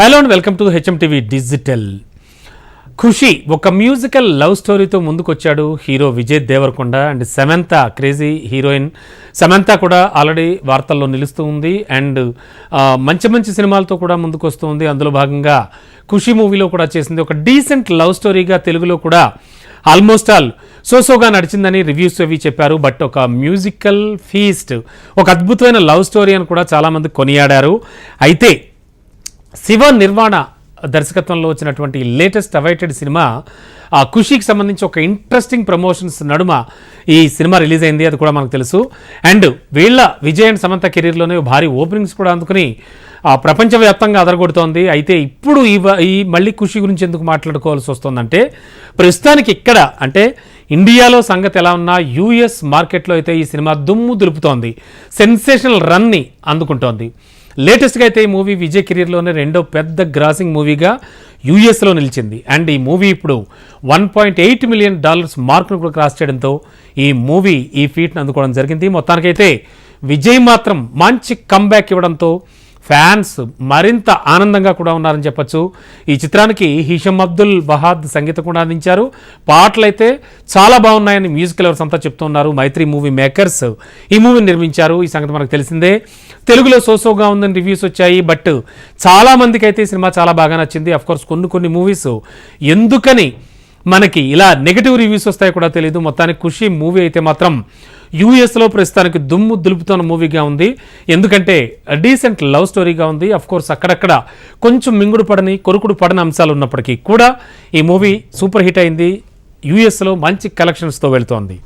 Hello and welcome to HM TV digital Kushi ఒక musical love స్టోరీతో ముందుకొచ్చాడు hero Vijay Devarakonda. And Samantha crazy heroine Samantha కూడా already వార్తల్లో నిలుస్తూ ఉంది. And మంచి మంచి సినిమాలతో కూడా ముందుకు వస్తూ ఉంది. అందులో భాగంగా ఖుషి మూవీలో కూడా చేసింది ఒక డీసెంట్ లవ్ స్టోరీగా తెలుగులో కూడా ఆల్మోస్ట్ ఆల్ సోసోగా నడిచిందని రివ్యూస్ అవి చెప్పారు. బట్ ఒక మ్యూజికల్ ఫీస్ట్ ఒక అద్భుతమైన లవ్ స్టోరీ అని కూడా చాలామంది కొనియాడారు. అయితే శివ నిర్వాణ దర్శకత్వంలో వచ్చినటువంటి లేటెస్ట్ అవైటెడ్ సినిమా ఆ ఖుషీకి సంబంధించి ఒక ఇంట్రెస్టింగ్ ప్రమోషన్స్ నడుమ ఈ సినిమా రిలీజ్ అయింది అది కూడా మనకు తెలుసు. అండ్ వీళ్ళ విజయ్ అండ్ సమంత కెరీర్లోనే భారీ ఓపెనింగ్స్ కూడా అందుకుని ఆ ప్రపంచవ్యాప్తంగా అదరగొడుతోంది. అయితే ఇప్పుడు ఈ ఈ మళ్ళీ ఖుషి గురించి ఎందుకు మాట్లాడుకోవాల్సి వస్తుందంటే ప్రస్తుతానికి ఇక్కడ అంటే ఇండియాలో సంగతి ఎలా ఉన్నా యూఎస్ మార్కెట్లో అయితే ఈ సినిమా దుమ్ము దులుపుతోంది. సెన్సేషనల్ రన్ని అందుకుంటోంది. లేటెస్ట్గా అయితే ఈ మూవీ విజయ్ కెరీర్లోనే రెండో పెద్ద గ్రాసింగ్ మూవీగా యూఎస్లో నిలిచింది. అండ్ ఈ మూవీ ఇప్పుడు one point eight million dollars మార్కును కూడా క్రాస్ చేయడంతో ఈ మూవీ ఈ ఫీట్ని అందుకోవడం జరిగింది. మొత్తానికైతే విజయ్ మాత్రం మంచి కంబ్యాక్ ఇవ్వడంతో ఫ్యాన్స్ మరింత ఆనందంగా కూడా ఉన్నారని చెప్పొచ్చు. ఈ చిత్రానికి హిషమ్ అబ్దుల్ వహాద్ సంగీతం కూడా అందించారు. పాటలైతే చాలా బాగున్నాయని మ్యూజిక్ లవర్స్ అంతా చెప్తున్నారు. మైత్రి మూవీ మేకర్స్ ఈ మూవీని నిర్మించారు. ఈ సంగతి మనకు తెలిసిందే. తెలుగులో సోసోగా ఉందని రివ్యూస్ వచ్చాయి బట్ చాలామందికి అయితే సినిమా చాలా బాగా నచ్చింది. కోర్స్ కొన్ని కొన్ని మూవీస్ ఎందుకని మనకి ఇలా నెగిటివ్ రివ్యూస్ వస్తాయో కూడా తెలియదు మొత్తానికి ఖుషి మూవీ అయితే మాత్రం యూఎస్లో ప్రస్తుతానికి దుమ్ము దులుపుతున్న మూవీగా ఉంది. ఎందుకంటే డీసెంట్ లవ్ స్టోరీగా ఉంది. కోర్స్ అక్కడక్కడ కొంచెం మింగుడు పడని కొరుకుడు పడని అంశాలు ఉన్నప్పటికీ కూడా ఈ మూవీ సూపర్ హిట్ అయింది. యూఎస్లో మంచి కలెక్షన్స్తో వెళ్తోంది.